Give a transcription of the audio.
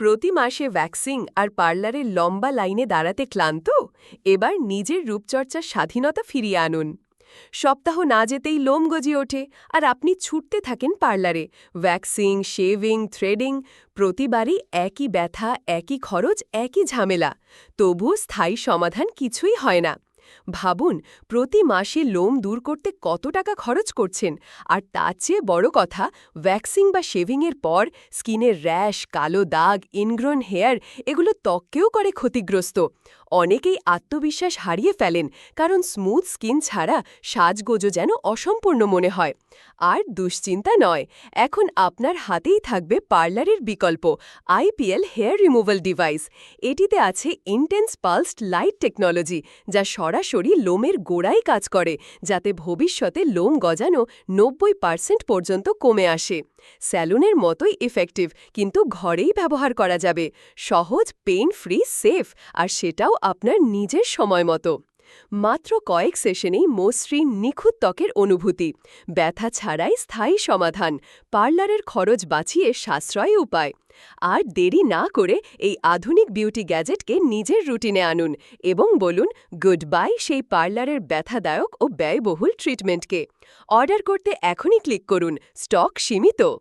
প্রতি মাসে ভ্যাকসিং আর পার্লারের লম্বা লাইনে দাঁড়াতে ক্লান্ত? এবার নিজের রূপচর্চার স্বাধীনতা ফিরিয়ে আনুন। সপ্তাহ না যেতেই লোম গজিয়ে ওঠে, আর আপনি ছুটতে থাকেন পার্লারে। ভ্যাকসিং শেভিং, থ্রেডিং, প্রতিবারই একই ব্যথা, একই খরচ, একই ঝামেলা। তবুও স্থায়ী সমাধান কিছুই হয় না। ভাবুন, প্রতি মাসে লোম দূর করতে কত টাকা খরচ করছেন? আর তার চেয়ে বড় কথা, ভ্যাকসিং বা শেভিংয়ের পর স্কিনের র্যাশ, কালো দাগ, ইনগ্রন হেয়ার এগুলো ত্বককেও করে ক্ষতিগ্রস্ত। অনেকেই আত্মবিশ্বাস হারিয়ে ফেলেন, কারণ স্মুথ স্কিন ছাড়া সাজগোজো যেন অসম্পূর্ণ মনে হয়। আর দুশ্চিন্তা নয়, এখন আপনার হাতেই থাকবে পার্লারের বিকল্প আইপিএল হেয়ার রিমুভাল ডিভাইস। এটিতে আছে ইন্টেন্স পালসড লাইট টেকনোলজি, যা সরাসরি লোমের গোড়ায় কাজ করে, যাতে ভবিষ্যতে লোম গজানো নব্বই পার্সেন্ট পর্যন্ত কমে আসে। স্যালুনের মতোই ইফেক্টিভ কিন্তু ঘরেই ব্যবহার করা যাবে। সহজ পেইন ফ্রি সেফ আর সেটাও আপনার নিজের সময় মতো। মাত্র কয়েক সেশনেই মসৃণ নিখুঁত ত্বকের অনুভূতি। ব্যথা ছাড়াই স্থায়ী সমাধান, পার্লারের খরচ বাঁচিয়ে সাশ্রয় উপায়। আর দেরি না করে এই আধুনিক বিউটি গ্যাজেটকে নিজের রুটিনে আনুন এবং বলুন গুড বাই সেই পার্লারের ব্যথাদায়ক ও ব্যয়বহুল ট্রিটমেন্টকে। অর্ডার করতে এখনই ক্লিক করুন, স্টক সীমিত।